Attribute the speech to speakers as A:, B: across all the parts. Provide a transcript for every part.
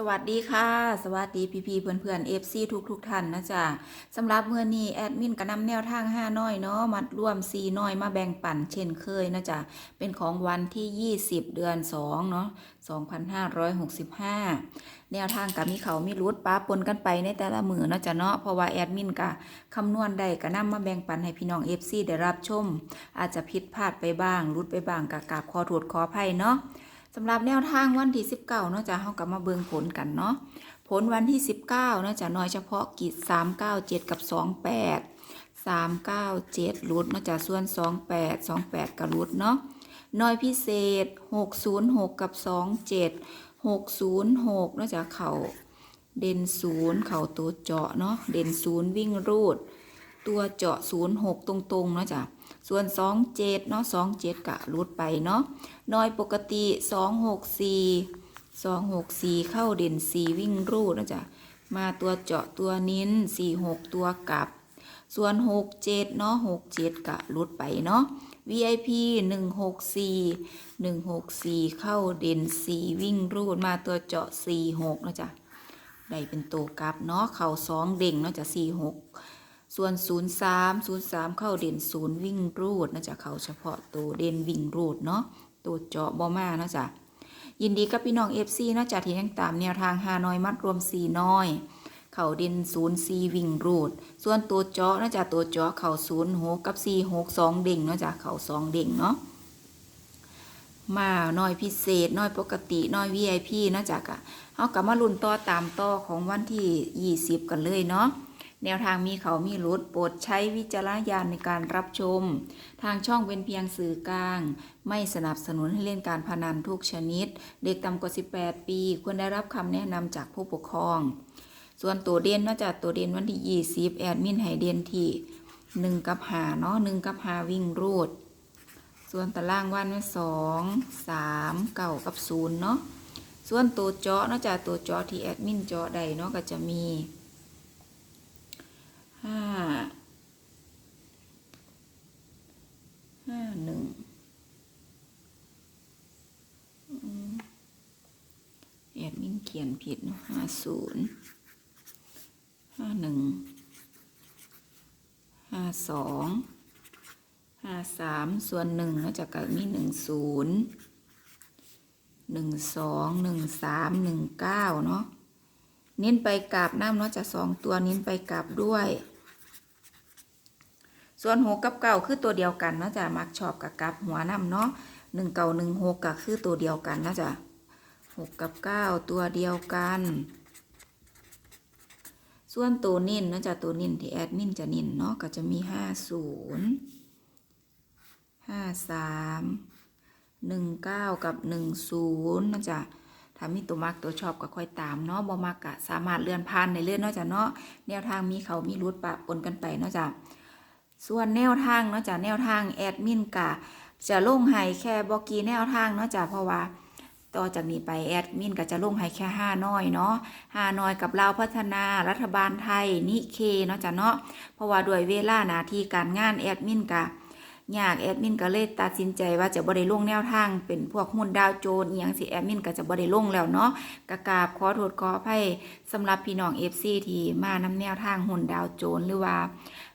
A: สวัสดีค่ะ สวัสดีพี่พี่เพื่อนเพื่อนเอฟซีทุกทุกท่านนะจ๊ะสำหรับเมื่อนี้แอดมินก็นำแนวทาง5น้อยเนาะมัดรวม4น้อยมาแบ่งปันเช่นเคยนะจ๊ะเป็นของวันที่ 20 เดือน2เนาะ2565 แนวทางกับมีเขามีรุดป้าปนกันไปในแต่ละมือนะจ๊ะเนาะเพราะว่าแอดมินก็คำนวณได้ก็นำมาแบ่งปันให้พี่น้องเอฟซีได้รับชม อาจจะผิดพลาดไปบ้างรุดไปบ้างกะกราบขอโทษขออภัยเนาะ สำหรับแนวทางวันที่19เนาะจะเฮากลับมาเบิ่งผลกันเนาะผลวันที่19เนาะจะน้อยเฉพาะกิจ397กับ28 397รุดเนาะจะส่วน28 28กับรุดเนาะน้อยพิเศษ606กับ27 606เนาะจะเข่าเด่นศูนย์เข่าตัวเจาะเนาะเด่นศูนย์วิ่งรูด ตัวเจาะ 06 ตรงๆเนาะจ้ะส่วน 27 เนาะ 27 กะรุดไปเนาะน้อยปกติ 264 264 เข้าเด่น 4 วิ่งรูดนะจ๊ะมาตัวเจาะตัวนิ้น 46 ตัวกลับ ส่วน 67 เนาะ 67 กะรุดไปเนาะ VIP 164 164 เข้าเด่น 4 วิ่งรูดมาตัวเจาะ 46 นะจ๊ะได้เป็นตัวกลับเนาะ เข่า2เด่งเนาะจ้ะ46 ส่วน 03 03 เข้าเด่น0วิ่งรูดนะจ๊ะเขาเฉพาะตัวเด่นวิ่งรูดเนาะตัวเจาะบอมานะจ๊ะยินดีกับพี่น้อง FC เนะจ๊ะที่ยังตามแนวทางหานอยมัดรวม4น้อย เข่าเด่น0 4วิ่งรูด ส่วนตัวเจาะนะจ๊ะตัวเจาะเข่า0 6กับ4 6 2เด่งนะจ๊ะเข่า2เด่งเนาะมาน้อยพิเศษน้อยปกติน้อย VIP นะจ๊ะกะเอากลับมาลุ้นต่อตามต่อของวันที่ 20 กันเลยเนาะ แนวทางมีเขามีรุดโปรดใช้วิจารณญาณในการรับชม ทางช่องเป็นเพียงสื่อกลาง ไม่สนับสนุนให้เล่นการพนันทุกชนิด เด็กต่ำกว่า 18 ปี ควรได้รับคำแนะนำจากผู้ปกครอง ส่วนตัวเด่นนอกจากตัวเด่นวันที่ 20 แอดมินให้เด่นที่ 1 กับ5เนาะ1กับ5วิ่งรูด ส่วนตารางวันไว้สองสามเก้ากับศูนย์เนาะส่วนตัวเจาะนอกจากตัวเจาะที่แอดมินเจาะใดเนาะก็จะมี ห้าห้าหนึ่งอืมแอดมินเขียนผิดเนาะห้าศูนย์ห้าหนึ่งห้าสองห้าสามส่วนหนึ่งก็จะก็มีหนึ่งศูนย์หนึ่งสองหนึ่งสามหนึ่งเก้าเนาะ เน้นไปกับน้ำเนาะจะสองตัวเน้นไปกับด้วย ส่วนหกกับเก้าคือตัวเดียวกันเนาะจะมักชอบกับกับหัวน้ำเนาะหนึ่งเก้าหนึ่งหกก็คือตัวเดียวกันนะจ๊ะหกกับเก้าตัวเดียวกัน ส่วนตัวนินเนาะจะตัวนินที่แอดมินจะนินเนาะก็จะมีห้าศูนย์ห้าสามหนึ่งเก้ากับหนึ่งศูนย์นะจ๊ะ ถ้ามีตัวมักตัวชอบก็ค่อยตามเนาะบ่มักกะสามารถเลื่อนผ่านในเลื่อนนาะจ้ะเนาะแนวทางมีเขามีรุดปะปนกันไปนาะจ้ะส่วนแนวทางนาะจ้ะแนวทางแอดมินกะจะลงให้แค่บอกกีแนวทางนาะจ้ะเพราะว่าต่อจากนี้ไปแอดมินก็จะลงให้แค่ห้าน้อยเนาะห้าน้อยกับเราพัฒนารัฐบาลไทยนิเคเนาะจ้ะเนาะเพราะว่าด้วยเวลาหน้าที่การงานแอดมินกะ ยากแอดมินก็เลยตัดสินใจว่าจะบ่ได้ลงแนวทาง เป็นพวกหุ้นดาวโจนส์อหยังสิแอดมินก็จะบ่ได้ลงแล้วเนาะกะกาบขอโทษขออภัยสำหรับพี่น้อง FC ที่มานำแนวทางหุ้นดาวโจนหรือว่า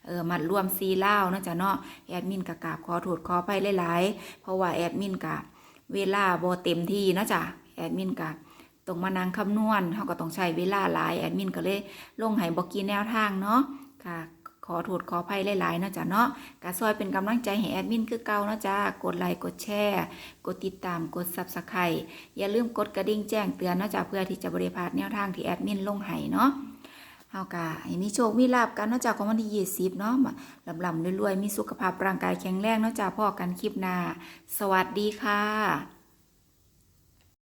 A: เออมารวมซีเล่าเนาะจ้ะเนาะแอดมินกะกาบขอโทษขออภัยหลายๆเพราะว่าแอดมินกะเวลาบ่เต็มที่เนาะจ้ะแอดมินกะต้องมานังคำนวณเฮาก็ต้องใช้เวลาหลายแอดมินก็เลยลงให้บ่กี่แนวทางเนาะค่ะ อโทษขออภัยหลายๆเนาะจ้ะเนาะกะซอยเป็นกำลังใจให้แอดมินคือเก่าเนาะจ้ากดไลค์กดแชร์กดติดตามกด Subscribe อย่าลืมกดกระดิ่งแจ้งเตือนเนาะจ้ะเพื่อที่จะบริพาดแนวทางที่แอดมินลงให้เนาะเฮากะให้มีโชค มีลาบกันเนาะจ้ะของวันที่20เนาะมาลำรวยๆ มีสุขภาพร่างกายแข็งแรงเนาะจ้ะพ่อกันคลิปหน้า สวัสดีค่ะ